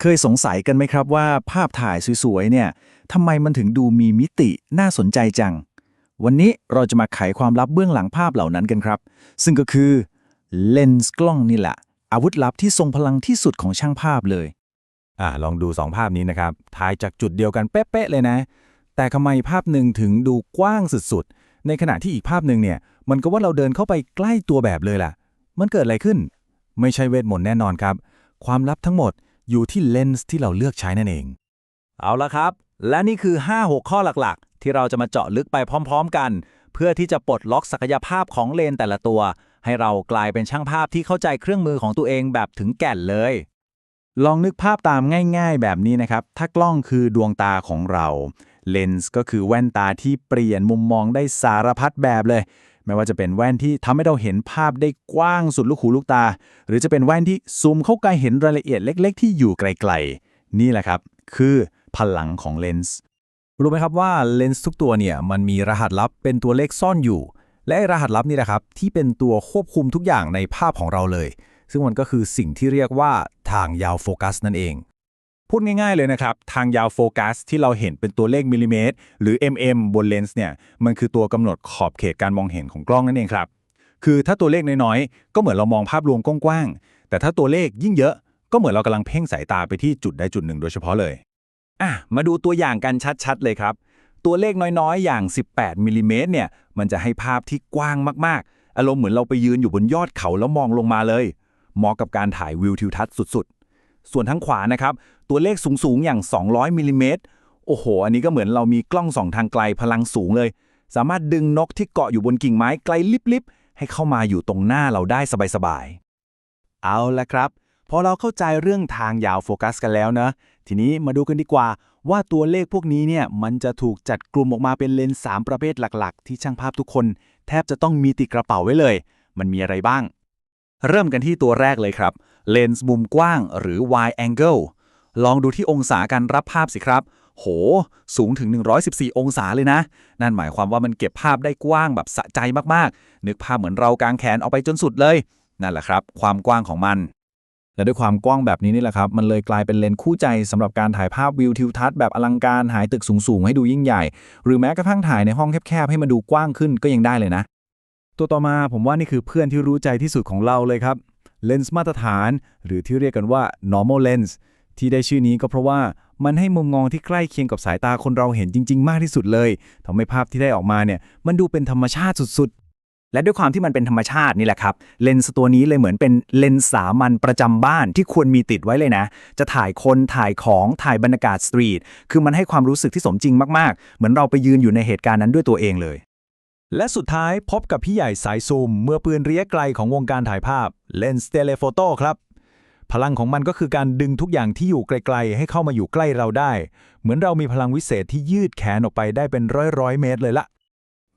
เคยสงสัยกันไหมครับว่าภาพถ่ายสวยๆ เนี่ยทำไมมันถึงดูมีมิติน่าสนใจจัง วันนี้เราจะมาไขความลับเบื้องหลังภาพเหล่านั้นกันครับ ซึ่งก็คือเลนส์กล้องนี่แหละ อาวุธลับที่ทรงพลังที่สุดของช่างภาพเลย อ่าลองดู 2 ภาพนี้นะครับ ถ่ายจากจุดเดียวกันเป๊ะๆเลยนะ แต่ทำไมภาพหนึ่งถึงดูกว้างสุดๆ ในขณะที่อีกภาพหนึ่งเนี่ย มันก็ว่าเราเดินเข้าไปใกล้ตัวแบบเลยล่ะ มันเกิดอะไรขึ้น ไม่ใช่เวทมนต์แน่นอนครับ ความลับทั้งหมด อยู่ที่เลนส์ที่เราเลือกใช้นั่นเอง เอาละครับ และนี่คือ 5-6 ข้อหลักๆ ที่เราจะมาเจาะลึกไปพร้อม ๆ กัน เพื่อที่จะปลดล็อกศักยภาพของเลนแต่ละตัว ให้เรากลายเป็นช่างภาพที่เข้าใจเครื่องมือของตัวเองแบบถึงแก่นเลย ลองนึกภาพตามง่าย ๆ แบบนี้นะครับ ถ้ากล้องคือดวงตาของเรา เลนส์ก็คือแว่นตาที่เปลี่ยนมุมมองได้สารพัดแบบเลย ไม่ว่าจะเป็นแว่นที่ทำให้เราเห็นภาพได้กว้างสุดลูกหูลูกตา หรือจะเป็นแว่นที่ซูมเข้าใกล้เห็นรายละเอียดเล็ก ๆ ที่อยู่ไกลๆ นี่แหละครับ คือพลังของเลนส์รู้ไหมครับว่าเลนส์ทุกตัวเนี่ยมันมีรหัสลับเป็นตัวเลขซ่อนอยู่ และรหัสลับนี่แหละครับที่เป็นตัวควบคุมทุกอย่างในภาพของเราเลย ซึ่งมันก็คือสิ่งที่เรียกว่าทางยาวโฟกัสนั่นเอง พูดง่ายๆเลยนะครับ ทางยาวโฟกัสที่เราเห็นเป็นตัวเลขมิลลิเมตร หรือ mm บนเลนส์เนี่ย มันคือตัวกำหนดขอบเขตการมองเห็นของกล้องนั่นเองครับ คือถ้าตัวเลขน้อยๆ ก็เหมือนเรามองภาพรวมกว้างๆ แต่ถ้าตัวเลขยิ่งเยอะ ก็เหมือนเรากำลังเพ่งสายตาไปที่จุดใดจุดหนึ่งโดยเฉพาะเลย อะ มาดูตัวอย่างกันชัดๆ เลยครับ ตัวเลขน้อยๆ อย่าง 18มิลลิเมตรเนี่ย มันจะให้ภาพที่กว้างมากๆ อารมณ์เหมือนเราไปยืนอยู่บนยอดเขาแล้วมองลงมาเลย เหมาะกับการถ่ายวิวทิวทัศน์สุด ส่วนทางขวานะครับ ตัวเลขสูงๆ อย่าง 200มิลลิเมตรโอ้โห อันนี้ก็เหมือนเรามีกล้องส่องทางไกลพลังสูงเลย สามารถดึงนกที่เกาะอยู่บนกิ่งไม้ไกลลิบๆ ให้เข้ามาอยู่ตรงหน้าเราได้สบายๆ เอาละครับ พอเราเข้าใจเรื่องทางยาวโฟกัสกันแล้วนะ ทีนี้มาดูกันดีกว่า ว่าตัวเลขพวกนี้เนี่ย มันจะถูกจัดกลุ่มออกมาเป็นเลนส์3ประเภทหลักๆ ที่ช่างภาพทุกคน แทบจะต้องมีติดกระเป๋าไว้เลย มันมีอะไรบ้าง เริ่มกันที่ตัวแรกเลยครับ เลนส์มุมกว้างหรือ wide angle ลองดูที่องศาการรับภาพสิครับ โห สูงถึง 114 องศาเลยนะ นั่นหมายความว่ามันเก็บภาพได้กว้างแบบสะใจมากๆ นึกภาพเหมือนเรากางแขนออกไปจนสุดเลย นั่นแหละครับ ความกว้างของมัน และด้วยความกว้างแบบนี้นี่แหละครับ มันเลยกลายเป็นเลนส์คู่ใจสำหรับการถ่ายภาพวิวทิวทัศน์แบบอลังการหายตึกสูงๆให้ดูยิ่งใหญ่ หรือแม้กระทั่งถ่ายในห้องแคบๆให้มันดูกว้างขึ้นก็ยังได้เลยนะ ตัวต่อมาผมว่านี่คือเพื่อนที่รู้ใจที่สุดของเราเลยครับ เลนส์มาตรฐาน หรือที่เรียกกันว่า normal lens ที่ได้ชื่อนี้ก็เพราะว่ามันให้มุมมองที่ใกล้เคียงกับสายตาคนเราเห็นจริง ๆ มากที่สุดเลยทำให้ภาพที่ได้ออกมาเนี่ยมันดูเป็นธรรมชาติสุดๆ และด้วยความที่มันเป็นธรรมชาตินี่แหละครับ เลนส์ตัวนี้เลยเหมือนเป็นเลนส์สามัญประจำบ้านที่ควรมีติดไว้เลยนะ จะถ่ายคนถ่ายของถ่ายบรรยากาศสตรีทคือมันให้ความรู้สึกที่สมจริงมากๆ เหมือนเราไปยืนอยู่ในเหตุการณ์นั้นด้วยตัวเองเลย และสุดท้ายพบกับพี่ใหญ่สายซูม เมื่อปืนระยะไกลของวงการถ่ายภาพเลนส์เทเลโฟโต้ครับ พลังของมันก็คือการดึงทุกอย่างที่อยู่ไกลๆ ให้เข้ามาอยู่ใกล้เราได้ เหมือนเรามีพลังวิเศษที่ยืดแขนออกไปได้เป็นร้อยร้อยเมตรเลยละ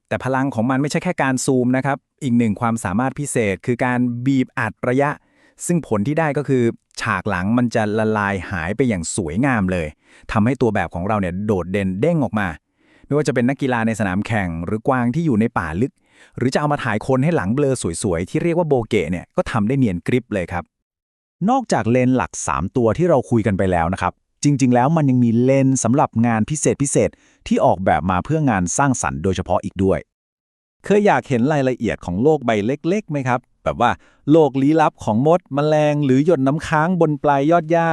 แต่พลังของมันไม่ใช่แค่การซูมนะครับ อีกหนึ่งความสามารถพิเศษคือการบีบอัดระยะ ซึ่งผลที่ได้ก็คือฉากหลังมันจะละลายหายไปอย่างสวยงามเลยทำให้ตัวแบบของเราเนี่ยโดดเด่นเด้งออกมา ไม่ว่าจะเป็นนักกีฬาในสนามแข่ง หรือกวางที่อยู่ในป่าลึก หรือจะเอามาถ่ายคนให้หลังเบลอสวยๆ ที่เรียกว่าโบเกะเนี่ยก็ทำได้เนียนกริปเลยครับ นอกจากเลนส์หลัก 3 ตัวที่เราคุยกันไปแล้วนะครับ จริง ๆ แล้วมันยังมีเลนส์สำหรับงานพิเศษพิเศษที่ออกแบบมาเพื่องานสร้างสรรค์โดยเฉพาะอีกด้วย เคยอยากเห็นรายละเอียดของโลกใบเล็กๆไหมครับแบบว่าโลกลี้ลับของมดแมลง หรือหยดน้ำค้างบนปลายยอดหญ้า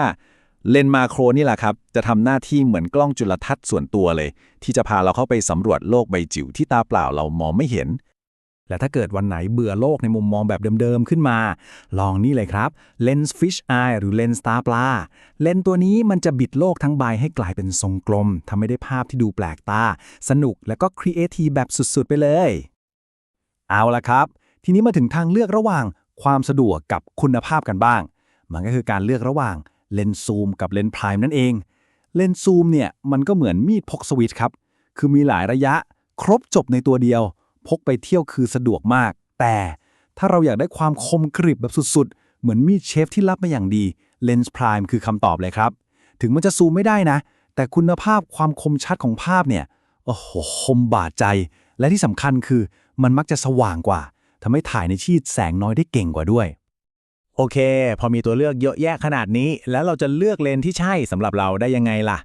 เลนส์มาโครนี่แหละครับ จะทำหน้าที่เหมือนกล้องจุลทรรศน์ส่วนตัวเลย ที่จะพาเราเข้าไปสำรวจโลกใบจิ๋วที่ตาเปล่าเรามองไม่เห็น และถ้าเกิดวันไหนเบื่อโลกในมุมมองแบบเดิมๆขึ้นมา ลองนี่เลยครับเลนส์ฟิชไอหรือเลนส์ตาปลา เลนส์ตัวนี้มันจะบิดโลกทั้งใบให้กลายเป็นทรงกลมทำให้ได้ภาพที่ดูแปลกตา สนุกและก็ครีเอทีฟแบบสุดๆ ไปเลย เอาละครับ ทีนี้มาถึงทางเลือกระหว่างความสะดวกกับคุณภาพกันบ้าง มันก็คือการเลือกระหว่าง เลนส์ซูมกับเลนส์ไพรม์นั่นเอง เลนส์ซูมเนี่ยมันก็เหมือนมีดพกสวิตช์ครับ คือมีหลายระยะครบจบในตัวเดียว พกไปเที่ยวคือสะดวกมาก แต่ถ้าเราอยากได้ความคมกริบแบบสุดๆ เหมือนมีดเชฟที่รับมาอย่างดีเลนส์ไพรม์คือคำตอบเลยครับ ถึงมันจะซูมไม่ได้นะ แต่คุณภาพความคมชัดของภาพเนี่ยโอ้โหคมบาดใจ และที่สำคัญคือมันมักจะสว่างกว่าทำให้ถ่ายในที่แสงน้อยได้เก่งกว่าด้วย โอเค พอมีตัวเลือกเยอะแยะขนาดนี้ แล้วเราจะเลือกเลนที่ใช่สำหรับเราได้ยังไงล่ะ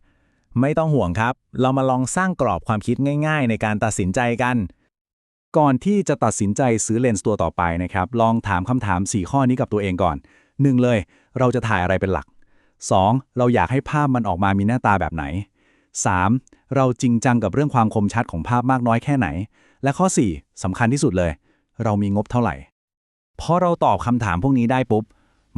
ไม่ต้องห่วงครับ เรามาลองสร้างกรอบความคิดง่าย ๆ ในการตัดสินใจกัน ก่อนที่จะตัดสินใจซื้อเลนส์ตัวต่อไปนะครับ ลองถามคำถาม 4 ข้อนี้กับตัวเองก่อน 1. เลย เราจะถ่ายอะไรเป็นหลัก 2. เราอยากให้ภาพมันออกมามีหน้าตาแบบไหน 3. เราจริงจังกับเรื่องความคมชัดของภาพมากน้อยแค่ไหน และข้อ 4สำคัญที่สุดเลย เรามีงบเท่าไหร่ พอเราตอบคำถามพวกนี้ได้ปุ๊บ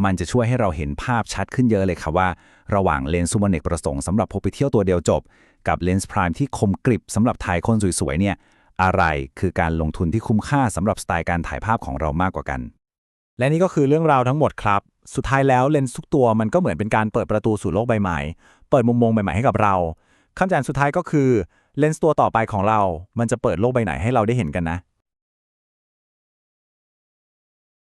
มันจะช่วยให้เราเห็นภาพชัดขึ้นเยอะเลยครับว่า ระหว่างเลนส์ซูมเนกประสงค์สำหรับพกไปเที่ยวตัวเดียวจบ กับเลนส์พรายที่คมกริบสำหรับถ่ายคนสวยๆเนี่ยอะไรคือการลงทุนที่คุ้มค่าสำหรับสไตล์การถ่ายภาพของเรามากกว่ากัน และนี่ก็คือเรื่องราวทั้งหมดครับ สุดท้ายแล้วเลนส์ทุกตัวมันก็เหมือนเป็นการเปิดประตูสู่โลกใบใหม่ เปิดมุมมองใหม่ๆให้กับเราคำถามสุดท้ายก็คือเลนส์ตัวต่อไปของเรา มันจะเปิดโลกใบไหนให้เราได้เห็นกันนะ